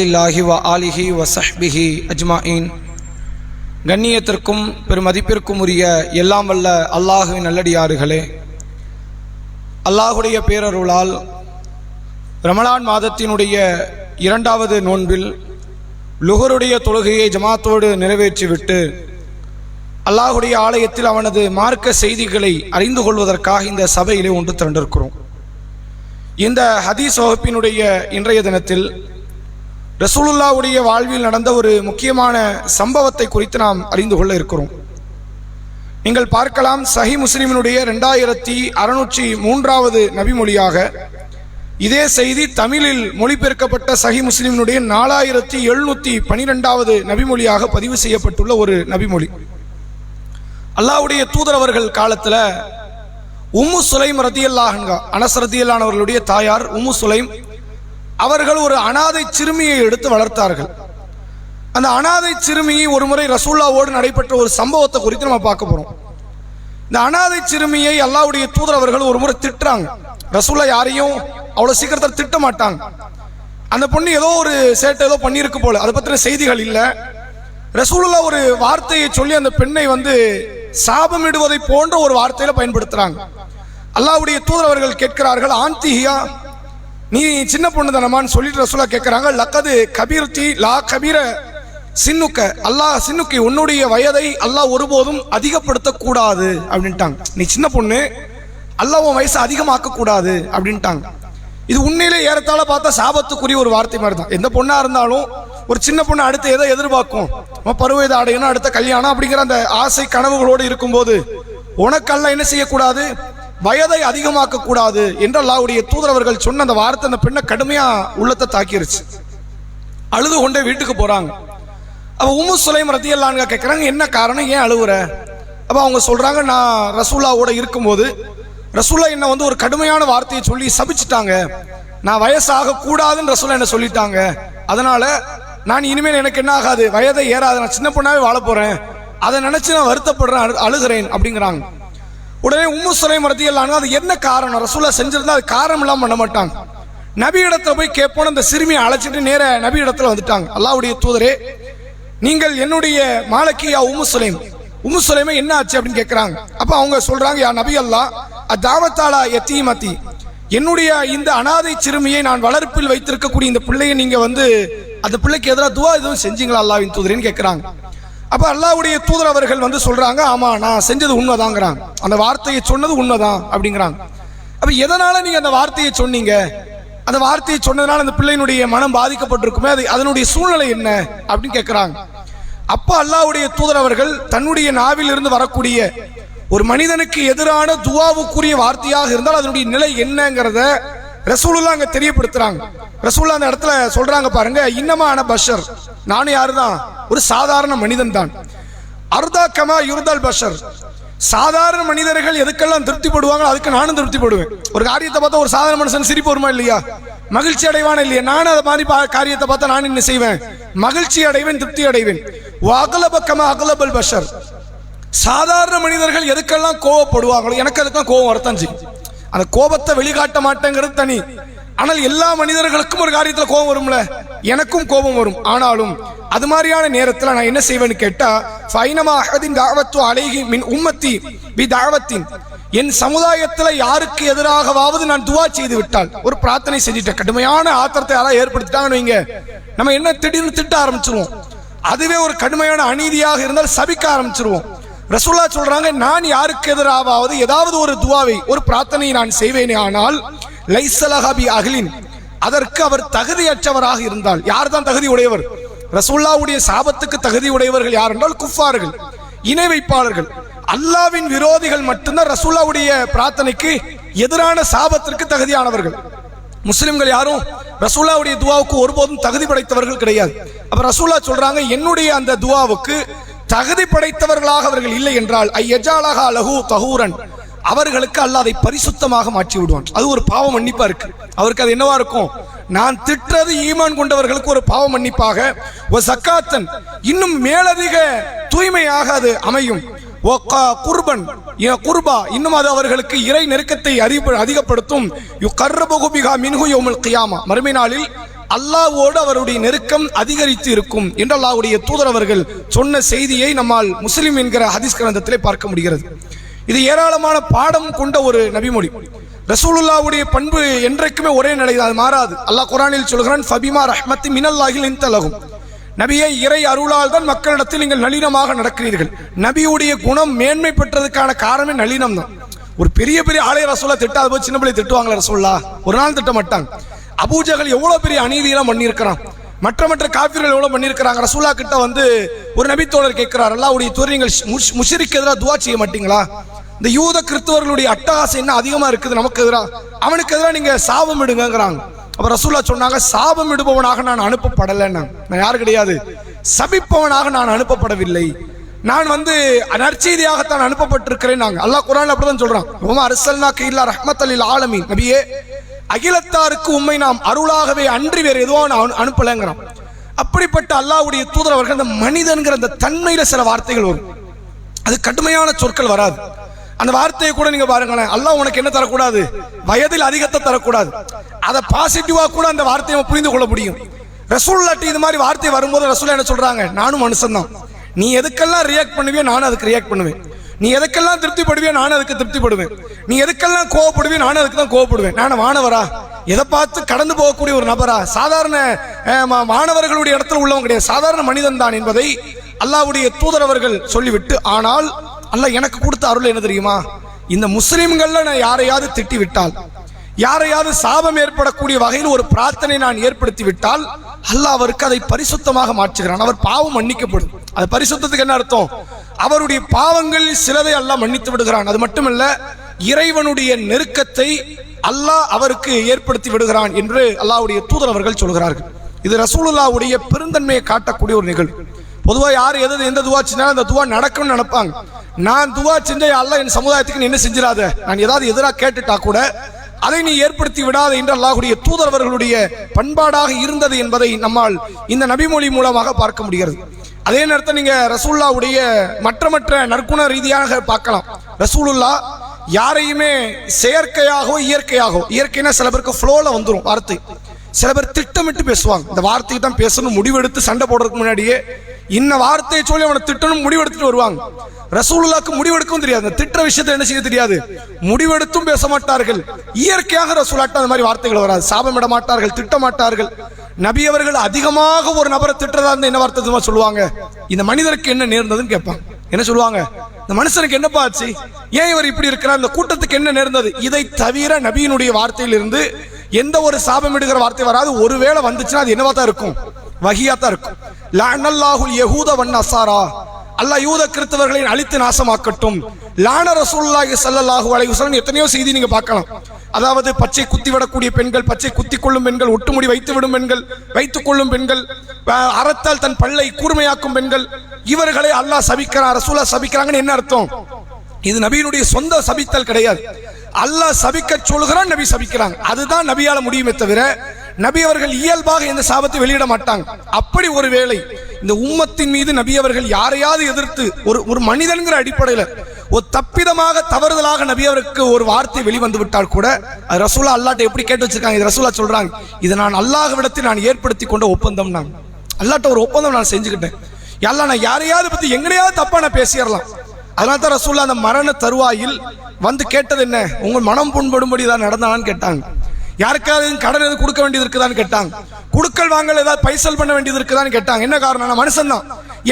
லில்லாஹி வ ஆலிஹி வ சஹ்பிஹி அஜ்மாயின். கண்ணியத்திற்கும் பெருமதிப்பிற்கும் உரிய எல்லாம் வல்ல அல்லாஹுவின் நல்லடியாறுகளே அல்லாஹுடைய பேரருளால் ரமலான் மாதத்தினுடைய இரண்டாவது நோன்பில் லுகருடைய தொழுகையை ஜமாத்தோடு நிறைவேற்றிவிட்டு அல்லாஹுடைய ஆலயத்தில் அவனது மார்க்க செய்திகளை அறிந்து கொள்வதற்காக இந்த சபையிலே ஒன்று திரண்டிருக்கிறோம். இந்த ஹதீஸ் வகுப்பினுடைய இன்றைய தினத்தில் ரசூலுல்லாவுடைய வாழ்வில் நடந்த ஒரு முக்கியமான சம்பவத்தை குறித்து நாம் அறிந்து கொள்ள இருக்கிறோம். நீங்கள் பார்க்கலாம் சஹி முஸ்லிமினுடைய ரெண்டாயிரத்தி அறுநூற்றி மூன்றாவது நபிமொழியாக இதே செய்தி தமிழில் மொழிபெயர்க்கப்பட்ட சஹி முஸ்லிமினுடைய நாலாயிரத்தி எழுநூற்றி பனிரெண்டாவது நபிமொழியாக பதிவு செய்யப்பட்டுள்ள ஒரு நபிமொழி. அல்லாவுடைய தூதரவர்கள் காலத்தில் உம்மு சுலைம் ரதியல்லாஹன்கா அனசரதியல்லானவர்களுடைய தாயார் உம்மு சுலைம் அவர்கள் ஒரு அனாதை சிறுமியை எடுத்து வளர்த்தார்கள். அந்த அனாதை சிறுமியை ஒரு முறை ரசூல்லாவோடு நடைபெற்ற ஒரு சம்பவத்தை குறித்து நம்ம பார்க்க போறோம். இந்த அனாதை சிறுமியை அல்லாவுடைய தூதர் அவர்கள் ஒரு முறை திட்டுறாங்க. ரசூல்லா யாரையும் அவ்வளவு சீக்கிரத்தில் திட்ட மாட்டாங்க. அந்த பொண்ணு ஏதோ ஒரு சேட்டை ஏதோ பண்ணியிருக்கு போல. அதை பற்றின செய்திகள் இல்லை. ரசூலுல்லா ஒரு வார்த்தையை சொல்லி அந்த பெண்ணை வந்து சாபமிடுவதை போன்ற ஒரு வார்த்தையில பயன்படுத்துறாங்க. அல்லாவுடைய தூதர் அவர்கள் கேட்கிறார்கள் ஆந்திஹியா நீ சின்ன பொண்ணு தானமான்னு சொல்லிட்டு ரசூலா கேட்குறாங்க லக்கது கபீர்த்தி லா கபீர சின்னுக்க. அல்லாஹ் சின்னுக்கு உன்னுடைய வயதை அல்லாஹ் ஒருபோதும் அதிகப்படுத்த கூடாது அப்படின்ட்டாங்க. நீ சின்ன பொண்ணு அல்லாஹ் உன் வயசை அதிகமாக்க கூடாது அப்படின்ட்டாங்க. இது உண்மையிலே ஏறத்தாழ பார்த்தா சாபத்துக்குரிய ஒரு வார்த்தை மாதிரி தான் எந்த பொண்ணா இருந்தாலும் ஒரு சின்ன பொண்ணு அடுத்து எதை எதிர்பார்க்கும்? நம்ம இதை அடையணும் அடுத்த கல்யாணம் அப்படிங்கிற அந்த ஆசை கனவுகளோடு இருக்கும்போது உனக்கெல்லாம் என்ன செய்யக்கூடாது? வயதை அதிகமாக்க கூடாது என்று அல்லாவுடைய தூதரவர்கள் சொன்ன அந்த வார்த்தை அந்த பெண்ணை கடுமையா உள்ளத்தை தாக்கிருச்சு. அழுது கொண்டே வீட்டுக்கு போறாங்க. அப்போ உம்மு சுலைம் ரத்தியல்லான்னு கேட்குறாங்க என்ன காரணம்? ஏன் அழுகுற அப்ப அவங்க சொல்றாங்க நான் ரசூல்லாவோட இருக்கும்போது ரசூல்லா என்ன வந்து ஒரு கடுமையான வார்த்தையை சொல்லி சபிச்சிட்டாங்க. நான் வயசாக கூடாதுன்னு ரசூல்லா என்ன சொல்லிட்டாங்க. அதனால நான் இனிமேல் எனக்கு என்ன ஆகாது? வயதை ஏறாது. நான் சின்ன பொண்ணாவே வாழ போறேன். அதை நினைச்சு நான் வருத்தப்படுறேன் அழு- அழுகிறேன் அப்படிங்கிறாங்க. உடனே உம்மு சுலைம் ரத்தியல்லான்னு அது என்ன காரணம்? ரசூலா செஞ்சிருந்தா அது காரணம் இல்லாமல் பண்ண மாட்டாங்க. நபி இடத்துல போய் கேட்போம் அந்த சிறுமியை அழைச்சிட்டு நேர நபி இடத்துல வந்துட்டாங்க. அல்லாவுடைய தூதரே நீங்கள் என்னுடைய மாலக்கியா உம்மு சுலைம். உம்மு சுலைமை என்ன ஆச்சு அப்படின்னு கேட்குறாங்க அப்போ அவங்க சொல்றாங்க யா நபி அல்லா அத்தாவத்தாலா எத்தீமத்தி என்னுடைய இந்த அனாதை சிறுமியை நான் வளர்ப்பில் வைத்திருக்கக்கூடிய இந்த பிள்ளையை நீங்க வந்து அந்த பிள்ளைக்கு எதிராக துவா எதுவும் செஞ்சீங்களா அல்லாவின் தூதரேன்னு கேட்குறாங்க அப்ப அல்லாவுடைய தூதர் அவர்கள் வந்து சொல்றாங்க ஆமா நான் செஞ்சது உண்மைதாங்கிறாங்க. அந்த வார்த்தையை சொன்னது உண்மைதான் அப்படிங்கிறாங்க. அப்ப எதனால நீங்க அந்த வார்த்தையை சொன்னீங்க? அந்த வார்த்தையை சொன்னதுனால அந்த பிள்ளையினுடைய மனம் பாதிக்கப்பட்டிருக்குமே அது அதனுடைய சூழ்நிலை என்ன? அப்படின்னு கேட்கிறாங்க அப்ப அல்லாஹ்வுடைய தூதர் அவர்கள் தன்னுடைய நாவில் இருந்து வரக்கூடிய ஒரு மனிதனுக்கு எதிரான துவாவுக்குரிய வார்த்தையாக இருந்தால் அதனுடைய நிலை என்னங்கிறத ரசூலுல்லா அங்கே தெரியப்படுத்துறாங்க. ரசூல்லா அந்த இடத்துல சொல்றாங்க பாருங்க இன்னமான பஷர். நானும் யாரு தான்? ஒரு சாதாரண மனிதன் தான். அர்தா கமா யுர்தல் பஷர். சாதாரண மனிதர்கள் எதுக்கெல்லாம் திருப்திப்படுவாங்களோ அதுக்கு நானும் திருப்திப்படுவேன். ஒரு காரியத்தை பார்த்தா ஒரு சாதாரண மனுஷன் சிரிப்பு வருமா இல்லையா? மகிழ்ச்சி அடைவான இல்லையா? நானும் அதை மாதிரி பா- காரியத்தை பார்த்தா நான் என்ன செய்வேன்? மகிழ்ச்சி அடைவேன் திருப்தி அடைவேன். அகலபக்கமா அகலபல் பஷர். சாதாரண மனிதர்கள் எதுக்கெல்லாம் கோவப்படுவாங்களோ எனக்கு அதுக்கெல்லாம் கோவம் வரத்தான் செய்யும். அந்த கோபத்தை வெளிக்காட்ட மாட்டேங்கிறது தனி. ஆனால் எல்லா மனிதர்களுக்கும் ஒரு காரியத்தில் கோபம் வரும்ல? எனக்கும் கோபம் வரும். ஆனாலும் அது மாதிரியான நேரத்தில் நான் என்ன செய்வேன்னு கேட்டால் ஃபைனமா அஹதின் தாவத்து அழகி மின் உம்மத்தி பி தாவத்தின். என் சமுதாயத்தில் யாருக்கு எதிராகவாவது நான் துவா செய்து விட்டால் ஒரு பிரார்த்தனை செஞ்சுட்டேன். கடுமையான ஆத்திரத்தை யாராவது ஏற்படுத்திட்டாங்கன்னு வைங்க. நம்ம என்ன திடீர்னு திட்ட ஆரம்பிச்சிருவோம். அதுவே ஒரு கடுமையான அநீதியாக இருந்தால் சபிக்க ஆரம்பிச்சிருவோம். ரசூல்லா சொல்றாங்க நான் யாருக்கு எதிராவது ஏதாவது ஒரு துவாவை ஒரு பிரார்த்தனையை நான் செய்வேனே ஆனால் லைசலஹபி அகலின் அதற்கு அவர் தகுதியற்றவராக இருந்தால் யார் தான் தகுதி உடையவர்? ரசூல்லாவுடைய சாபத்துக்கு தகுதி உடையவர்கள் யார் என்றால் குஃபார்கள் இணை வைப்பாளர்கள். அல்லாவின் விரோதிகள் மட்டும்தான் ரசூல்லாவுடைய பிரார்த்தனைக்கு எதிரான சாபத்திற்கு தகுதியானவர்கள். முஸ்லிம்கள் யாரும் ரசூல்லாவுடைய துவாவுக்கு ஒருபோதும் தகுதி படைத்தவர்கள் கிடையாது. அப்ப ரசூல்லா சொல்றாங்க என்னுடைய அந்த துவாவுக்கு தகுதி படைத்தவர்களாக அவர்கள் இல்லை என்றால் ஐயஜாலகா அலகு தகூரன் அவர்களுக்கு அல்ல அதை பரிசுத்தமாக மாற்றி விடுவான் அது ஒரு பாவ மன்னிப்பா இருக்கு. அவருக்கு அது என்னவா இருக்கும்? நான் திட்டுறது ஈமான் கொண்டவர்களுக்கு ஒரு பாவ மன்னிப்பாக ஒரு சக்காத்தன். இன்னும் மேலதிக தூய்மையாக அது அமையும். ஓ க- குர்பன். குர்பா. இன்னும் அது அவர்களுக்கு இறை நெருக்கத்தை அறிவு அதிகப்படுத்தும். யு கர்ரபகுபிகா மின்ஹு யௌமல் கியாமா. மறுமை நாளில் அல்லாவோடு அவருடைய நெருக்கம் அதிகரித்து இருக்கும் என்று அல்லாவுடைய தூதர் அவர்கள் சொன்ன செய்தியை நம்மால் முஸ்லிம் என்கிற ஹதீஸ் கிரந்தத்திலே பார்க்க முடிகிறது. இது ஏராளமான பாடம் கொண்ட ஒரு நபிமொழி. ரசூலுல்லாவுடைய பண்பு என்றைக்குமே ஒரே நிலை அது மாறாது. அல்லாஹ் குரானில் சொல்கிறான் ஃபபிமா ரஹ்மத்தி மினல்லாஹில் இன்தலகும். நபியை இறை அருளால் தான் மக்களிடத்தில் நீங்கள் நளினமாக நடக்கிறீர்கள். நபியுடைய குணம் மேன்மை பெற்றதுக்கான காரணமே நளினம் தான் ஒரு பெரிய பெரிய ஆலய ரசூலா திட்டாத போய் சின்ன பிள்ளை திட்டுவாங்களா ரசோல்லா ஒரு நாள் திட்ட மாட்டாங்க. அபூஜகல் எவ்வளவு பெரிய அநீதியெல்லாம் பண்ணியிருக்கிறான்? மற்ற மற்ற காப்பீர்கள் எவ்வளோ பண்ணியிருக்கிறாங்க? ரசூலா கிட்ட வந்து ஒரு நபித்தோழர் கேட்கிறார் அல்லாவுடைய தூர் நீங்கள் முஷ்- முஷிரிக்கு எதிராக துவா செய்ய மாட்டீங்களா? இந்த யூத கிறிஸ்தவர்களுடைய அட்டகாசம் என்ன அதிகமாக இருக்குது நமக்கு எதிராக அவனுக்கு எதிராக நீங்கள் சாபம் இடுங்கிறாங்க அப்போ ரசூலா சொன்னாங்க சாபம் இடுபவனாக நான் அனுப்பப்படலைன்னு. நான் யார் கிடையாது? சபிப்பவனாக நான் அனுப்பப்படவில்லை. நான் வந்து நற்செய்தியாகத்தான் அனுப்பப்பட்டிருக்கிறேன் நாங்கள் அல்லாஹ் குரான் அப்படிதான் சொல்றான். உமா அரசல்னாக்கு இல்லா ரஹ்மத்தலில் ஆலமி நபியே அகிலத்தாருக்கு உண்மை நாம் அருளாகவே அன்றி வேறு எதுவோ நான் அனு- அனுப்பலைங்கிறான். அப்படிப்பட்ட அல்லாவுடைய தூதர் அவர்கள் அந்த மனிதன்கிற அந்த தன்மையில சில வார்த்தைகள் வரும். அது கடுமையான சொற்கள் வராது. அந்த வார்த்தையை கூட நீங்க பாருங்களேன். அல்லாஹ் உனக்கு என்ன தரக்கூடாது? வயதில் அதிகத்தை தரக்கூடாது. அதை பாசிட்டிவா கூட அந்த வார்த்தையை புரிந்து கொள்ள முடியும். ரசூல்லாட்டி இது மாதிரி வார்த்தை வரும்போது ரசூல்லா என்ன சொல்றாங்க? நானும் மனுஷன் தான் நீ எதுக்கெல்லாம் ரியாக்ட் பண்ணுவியோ நானும் அதுக்கு ரியாக்ட் பண்ணுவேன். நீ எதுக்கெல்லாம் திருப்திப்படுவியோ நானும் அதுக்கு திருப்திப்படுவேன். நீ எதுக்கெல்லாம் கோவப்படுவியோ நானும் அதுக்கு தான் கோவப்படுவேன். நான் மாணவரா எதை பார்த்து கடந்து போகக்கூடிய ஒரு நபரா? சாதாரண மா- மாணவர்களுடைய இடத்துல உள்ளவங்க கிடையாது. சாதாரண மனிதன் தான் என்பதை அல்லாஹ்வுடைய தூதர் அவர்கள் சொல்லிவிட்டு ஆனால் அல்லாஹ் எனக்கு கொடுத்த அருள் என்ன தெரியுமா? இந்த முஸ்லிம்கள்ல நான் யாரையாவது திட்டி விட்டால் யாரையாவது சாபம் ஏற்படக்கூடிய வகையில் ஒரு பிரார்த்தனை நான் ஏற்படுத்தி விட்டால் அல்லாஹ் அவருக்கு அதை பரிசுத்தமாக மாற்றுகிறான். அவர் பாவம் மன்னிக்கப்படும் அது பரிசுத்தத்துக்கு என்ன அர்த்தம்? அவருடைய பாவங்கள் சிலதை அல்லாஹ் மன்னித்து விடுகிறான். அது மட்டுமல்ல இறைவனுடைய நெருக்கத்தை அல்லாஹ் அவருக்கு ஏற்படுத்தி விடுகிறான் என்று அல்லாஹ்வுடைய தூதர் அவர்கள் சொல்கிறார்கள். இது ரசூலுல்லாவுடைய பெருந்தன்மையை காட்டக்கூடிய ஒரு நிகழ்வு. பொதுவாக யார் எது எந்த துவா செஞ்சாலும் அந்த துவா நடக்கும்னு நினைப்பாங்க. நான் துவா செஞ்ச அல்லாஹ் என் சமுதாயத்துக்கு நீ என்ன செஞ்சிடாத? நான் ஏதாவது எதிராக கேட்டுட்டா கூட அதை நீ ஏற்படுத்தி விடாத என்று அல்லாஹுடைய தூதரவர்களுடைய பண்பாடாக இருந்தது என்பதை நம்மால் இந்த நபிமொழி மூலமாக பார்க்க முடிகிறது. அதே நேரத்தில் நீங்க ரசூல்லாவுடைய மற்ற மற்ற நற்குண ரீதியாக பார்க்கலாம். ரசூலுல்லா யாரையுமே செயற்கையாகவோ இயற்கையாகவோ இயற்கைனா சில பேருக்கு ஃப்ளோவில் வந்துடும் வார்த்தை. சில பேர் திட்டமிட்டு பேசுவாங்க. இந்த வார்த்தையை தான் பேசணும் முடிவெடுத்து சண்டை போடுறதுக்கு முன்னாடியே இன்ன வார்த்தையை சொல்லி அவனை திட்டணும் முடிவெடுத்துட்டு வருவாங்க. ரசூலுல்லாக்கு முடிவெடுக்கவும் தெரியாது. அந்த திட்ட விஷயத்தை என்ன செய்ய தெரியாது. முடிவெடுத்தும் பேச மாட்டார்கள். இயற்கையாக ரசூலாட்ட அந்த மாதிரி வார்த்தைகள் வராது. சாபமிட மாட்டார்கள் திட்ட மாட்டார்கள். நபி அவர்கள் அதிகமாக ஒரு நபரை திட்டுறதா இருந்த என்ன வார்த்தை சொல்லுவாங்க? இந்த மனிதருக்கு என்ன நேர்ந்ததுன்னு கேட்பாங்க என்ன சொல்லுவாங்க? இந்த மனுஷனுக்கு என்னப்பா ஆச்சு? ஏன் இவர் இப்படி இருக்கிறார்? இந்த கூட்டத்துக்கு என்ன நேர்ந்தது? இதை தவிர நபியினுடைய வார்த்தையிலிருந்து எந்த ஒரு சாபம் எடுக்கிற வார்த்தை வராது. ஒருவேளை வந்துச்சுன்னா அது என்னவா தான் இருக்கும்? வகியா தான் இருக்கும். லானல்லாஹுல் யஹூத வன் அசாரா அல்லாஹ் யூத கிறிஸ்தவர்களை அழித்து நாசமாக்கட்டும். லான ரசூலுல்லாஹி ஸல்லல்லாஹு அலைஹி எத்தனையோ செய்தி நீங்க பார்க்கலாம். அதாவது பச்சை குத்தி விடக்கூடிய பெண்கள் பச்சை குத்தி கொள்ளும் பெண்கள் ஒட்டுமுடி வைத்து விடும் பெண்கள் வைத்துக் கொள்ளும் பெண்கள் அறத்தால் தன் பல்லை கூர்மையாக்கும் பெண்கள் இவர்களை அல்லாஹ் சபிக்கிறான் ரசூலா சபிக்கிறாங்கன்னு என்ன அர்த்தம்? இது நபியினுடைய சொந்த சபித்தல் கிடையாது. அல்லாஹ் சபிக்க சொல்கிறான் நபி சபிக்கிறாங்க அதுதான் நபியால முடியுமே தவிர நபி அவர்கள் இயல்பாக இந்த சாபத்தை வெளியிட மாட்டாங்க. அப்படி ஒரு வேளை இந்த உம்மத்தின் மீது நபி அவர்கள் யாரையாவது எதிர்த்து ஒரு ஒரு மனிதன்கிற அடிப்படையில் ஒரு தப்பிதமாக தவறுதலாக நபி அவருக்கு ஒரு வார்த்தை வெளிவந்து விட்டால் கூட அது ரசூலா அல்லாட்ட எப்படி கேட்டு வச்சிருக்காங்க? இது ரசூலா சொல்றாங்க இதை நான் அல்லாஹ்விடத்தில் நான் ஏற்படுத்தி கொண்ட ஒப்பந்தம் நான். அல்லாட்ட ஒரு ஒப்பந்தம் நான் செஞ்சுக்கிட்டேன். எல்லாம் நான் யாரையாவது பத்தி எங்கனையாவது தப்பா நான் பேசிடலாம். அதனால தான் ரசூல்லா அந்த மரண தருவாயில் வந்து கேட்டது என்ன? உங்கள் மனம் புண்படும்படி தான் நடந்தானான்னு கேட்டாங்க. யாருக்காவது கடன் எதுவும் கொடுக்க வேண்டியது இருக்குதான்னு கேட்டாங்க. குடுக்கல் வாங்கல் ஏதாவது பைசல் பண்ண வேண்டியது இருக்குதான்னு கேட்டாங்க. என்ன காரணம்? நான் மனுஷன் தான்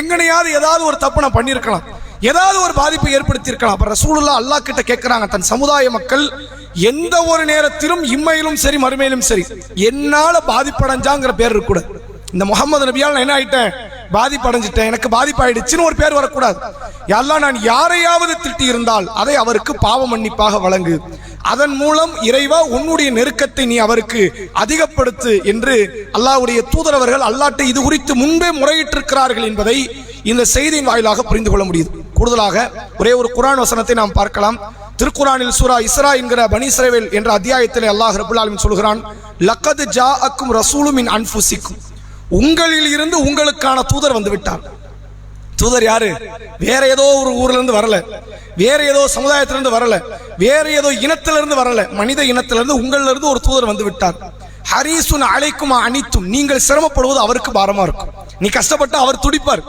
எங்கனையாவது ஏதாவது ஒரு தப்பு நான் பண்ணியிருக்கலாம். ஏதாவது ஒரு பாதிப்பை ஏற்படுத்தி இருக்கலாம் அப்ப ரசூலுல்லா அல்லாஹ் கிட்ட கேட்கிறாங்க தன் சமுதாய மக்கள் எந்த ஒரு நேரத்திலும் இம்மையிலும் சரி மறுமையிலும் சரி என்னால பாதிப்படைஞ்சாங்கிற பேர் இருக்கக்கூடாது இந்த முகமது நபியால் நான் என்ன ஆயிட்டேன்? பாதிப்படைஞ்சிட்டேன். எனக்கு பாதிப்பாயிடுச்சுன்னு ஒரு பேர் வரக்கூடாது. எல்லாம் நான் யாரையாவது திட்டி இருந்தால் அதை அவருக்கு பாவ மன்னிப்பாக வழங்கு. அதன் மூலம் இறைவா உன்னுடைய நெருக்கத்தை நீ அவருக்கு அதிகப்படுத்து என்று அல்லாஹ்வுடைய தூதரவர்கள் அல்லாட்டை இது குறித்து முன்பே முறையிட்டிருக்கிறார்கள் என்பதை இந்த செய்தியின் வாயிலாக புரிந்து கொள்ள முடியுது. கூடுதலாக ஒரே ஒரு குரான் வசனத்தை நாம் பார்க்கலாம். திருக்குறானில் சூரா இஸ்ரா என்கிற பனி என்ற அத்தியாயத்தில் அல்லாஹ் ரபுல்லாலும் சொல்கிறான் லக்கது ஜா அக்கும் ரசூலுமின் அன்புசிக்கும் உங்களில் இருந்து உங்களுக்கான தூதர் வந்து விட்டார் தூதர் யாரு? வேற ஏதோ ஒரு ஊர்ல இருந்து வரல. வேற ஏதோ சமுதாயத்திலிருந்து வரல. வேற ஏதோ இனத்திலிருந்து வரல. மனித இனத்திலிருந்து உங்களிலிருந்து ஒரு தூதர் வந்து விட்டார். ஹரீசுன் அழைக்கும் அனைத்தும். நீங்கள் சிரமப்படுவது அவருக்கு பாரமா இருக்கும். நீ கஷ்டப்பட்டு அவர் துடிப்பார்.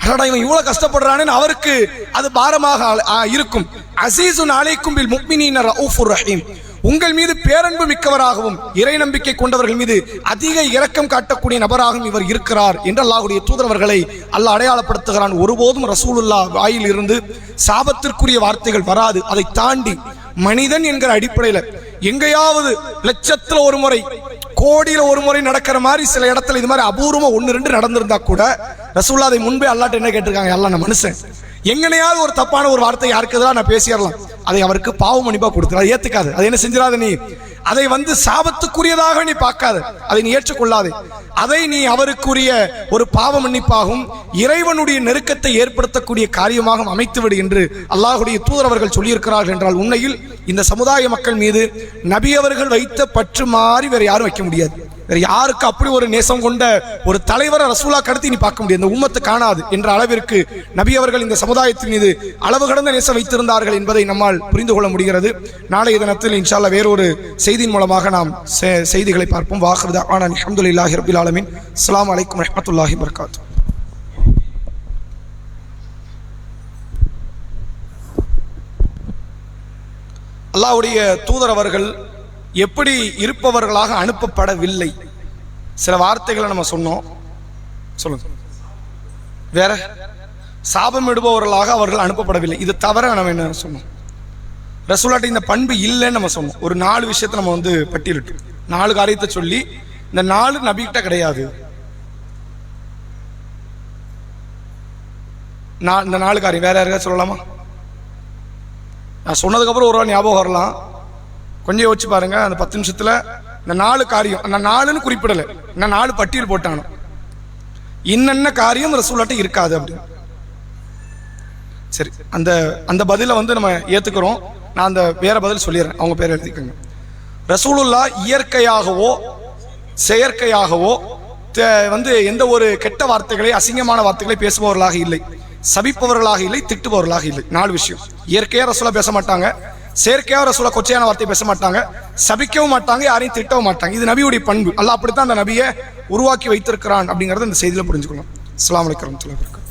அடடா இவன் இவ்வளவு கஷ்டப்படுறான்னு அவருக்கு அது பாரமாக ஆ, இருக்கும். அசீசுன் அழைக்கும் பில் முக்மினின் ரஹீம். உங்கள் மீது பேரன்பு மிக்கவராகவும் இறை நம்பிக்கை கொண்டவர்கள் மீது அதிக இரக்கம் காட்டக்கூடிய நபராகவும் இவர் இருக்கிறார் என்று அல்லாஹுடைய தூதரவர்களை அல்லாஹ் அடையாளப்படுத்துகிறான். ஒருபோதும் ரசூலுல்லா வாயில் இருந்து சாபத்திற்குரிய வார்த்தைகள் வராது. அதை தாண்டி மனிதன் என்கிற அடிப்படையில் எங்கேயாவது லட்சத்தில் ஒரு முறை கோடியில ஒரு முறை நடக்கிற மாதிரி சில இடத்துல இது மாதிரி அபூர்வமாக ஒன்று ரெண்டு நடந்திருந்தா கூட ரசூல்லா அதை முன்பே அல்லாட்ட என்ன கேட்டிருக்காங்க? எல்லாம் நான் மனுஷன். எங்கனையாவது ஒரு தப்பான ஒரு வார்த்தை யாருக்கு எதிராக நான் பேசிடலாம். அதை அவருக்கு பாவ மன்னிப்பாக கொடுத்துரு அதை ஏத்துக்காது. அதை என்ன செஞ்சிடாத நீ? அதை வந்து சாபத்துக்குரியதாக நீ பார்க்காது. அதை நீ ஏற்றுக்கொள்ளாதே. அதை நீ அவருக்குரிய ஒரு பாவ மன்னிப்பாகவும் இறைவனுடைய நெருக்கத்தை ஏற்படுத்தக்கூடிய காரியமாக அமைத்துவிடு என்று அல்லாஹுடைய தூதர் அவர்கள் சொல்லியிருக்கிறார்கள் என்றால் உண்மையில் இந்த சமுதாய மக்கள் மீது நபி அவர்கள் வைத்த பற்று மாறி வேற யாரும் வைக்க முடியாது. வேற யாருக்கு அப்படி ஒரு நேசம் கொண்ட ஒரு தலைவரை ரசூலா கடத்தி நீ பார்க்க முடியாது. இந்த உம்மத்து காணாது என்ற அளவிற்கு நபி அவர்கள் இந்த சமுதாயத்தின் மீது அளவு கடந்த நேசம் வைத்திருந்தார்கள் என்பதை நம்மால் புரிந்து கொள்ள முடிகிறது. நாளைய தினத்தில் இன்ஷால்லா வேறொரு செய்தியின் மூலமாக நாம் செ- செய்திகளை பார்ப்போம். வாஹிருதா. ஆனான் அஹமதுல்லாஹி ரபில் ஆலமின். அஸ்லாம் அலைக்கும் ரஹமத்துல்லாஹி வபரகாத்து அல்லாவுடைய தூதர் அவர்கள் எப்படி இருப்பவர்களாக அனுப்பப்படவில்லை? சில வார்த்தைகளை நம்ம சொன்னோம். சொல்லுங்க. வேற? சாபம் இடுபவர்களாக அவர்கள் அனுப்பப்படவில்லை. இது தவிர நம்ம என்ன சொன்னோம்? ரசூலாட்ட இந்த பண்பு இல்லைன்னு நம்ம சொன்னோம். ஒரு நாலு விஷயத்தை நம்ம வந்து பட்டியலிட்டோம். நாலு காரியத்தை சொல்லி இந்த நாலு நபிகிட்ட கிடையாது. நான் இந்த நாலு காரியம் வேற யாருக்காவது சொல்லலாமா? நான் சொன்னதுக்கப்புறம் ஒரு வாரம் ஞாபகம் வரலாம். கொஞ்சம் யோசிச்சு பாருங்க அந்த பத்து நிமிஷத்தில் இந்த நாலு காரியம் நான் நாலுன்னு குறிப்பிடலை. நான் நாலு பட்டியல் போட்டானோ? என்னென்ன காரியம் ரசூலாட்ட இருக்காது அப்படின்னு. சரி அந்த அந்த பதிலை வந்து நம்ம ஏற்றுக்கிறோம் நான் அந்த வேற பதில் சொல்லிடுறேன். அவங்க பேர் எழுதிக்கோங்க. ரசூலுல்லா இயற்கையாகவோ செயற்கையாகவோ வந்து எந்த ஒரு கெட்ட வார்த்தைகளை அசிங்கமான வார்த்தைகளை பேசுபவர்களாக இல்லை. சபிப்பவர்களாக இல்லை திட்டுபவர்களாக இல்லை. நாலு விஷயம். இயற்கையாக ரசூலா பேச மாட்டாங்க. செயற்கையாக ரசூலா கொச்சையான வார்த்தை பேச மாட்டாங்க. சபிக்கவும் மாட்டாங்க யாரையும் திட்டவும் மாட்டாங்க. இது நபியுடைய பண்பு. அல்ல அப்படித்தான் அந்த நபியை உருவாக்கி வைத்திருக்கிறான் அப்படிங்கறத இந்த செய்தியில புரிஞ்சுக்கணும். அஸ்லாம் வலைக்கம்